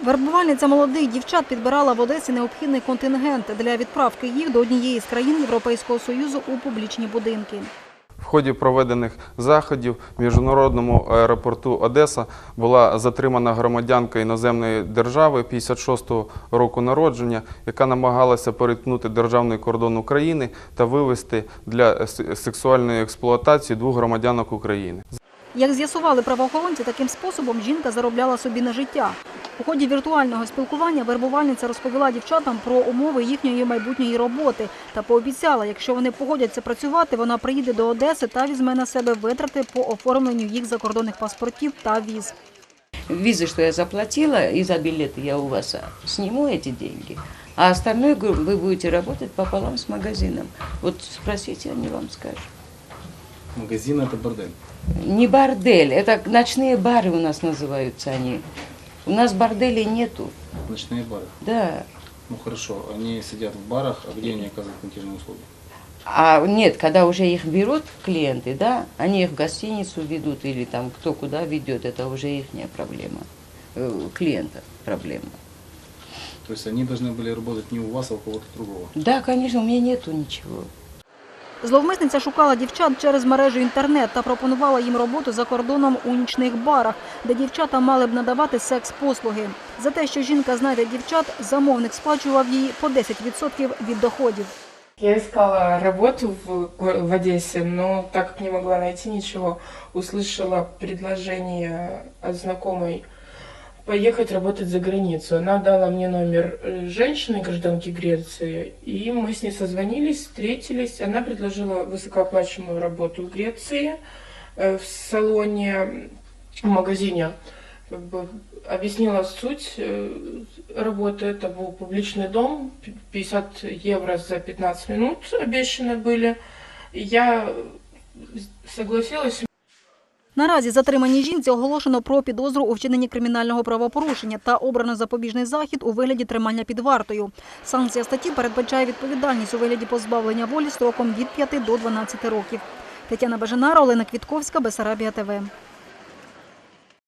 Вербувальниця молодих дівчат підбирала в Одесі необхідний контингент для відправки їх до однієї з країн Європейського Союзу у публічні будинки. В ході проведених заходів в міжнародному аеропорту Одеса була затримана громадянка іноземної держави 56-го року народження, яка намагалася перетнути державний кордон України та вивезти для сексуальної експлуатації двох громадянок України. Як з'ясували правоохоронці, таким способом жінка заробляла собі на життя. У ході віртуального спілкування вербувальниця розповіла дівчатам про умови їхньої майбутньої роботи та пообіцяла, якщо вони погодяться працювати, вона приїде до Одеси та візьме на себе витрати по оформленню їх закордонних паспортів та віз. Визы, что я заплатила, и за билеты я у вас а, сниму эти деньги. А остальное, говорю, вы будете работать пополам с магазином. Вот спросите, они вам скажут. Магазин это бордель. Не бордель, это ночные бары у нас называются они. У нас борделей нету. Ночные бары. Да. Ну хорошо, они сидят в барах, а где они оказывают квартирные услуги? А нет, когда уже их берут клиенты, да, они их в гостиницу ведут или там кто куда ведет, это уже их проблема. Э, Клиента проблема. То есть они должны были работать не у вас, а у кого-то другого. Да, конечно, у меня нету ничего. Зловмисниця шукала дівчат через мережу інтернет та пропонувала їм роботу за кордоном у нічних барах, де дівчата мали б надавати секс-послуги. За те, що жінка знайде дівчат, замовник сплачував їй по 10% від доходів. Я искала работу в, в Одессе, но так как не могла найти ничего, услышала предложение от знакомой поехать работать за границу. Она дала мне номер э, женщины, гражданки Греции, и мы с ней созвонились, встретились. Она предложила высокооплачиваемую работу в Греции, э, в салоне, в магазине. Объяснила суть э, работы. Это был публичный дом, п- 50 евро за 15 минут обещаны были. Я согласилась, Наразі затриманій жінці оголошено про підозру у вчиненні кримінального правопорушення та обрано запобіжний захід у вигляді тримання під вартою. Санкція статті передбачає відповідальність у вигляді позбавлення волі строком від 5 до 12 років. Тетяна Бажанара, Олена Квітковська, Бесарабія ТВ.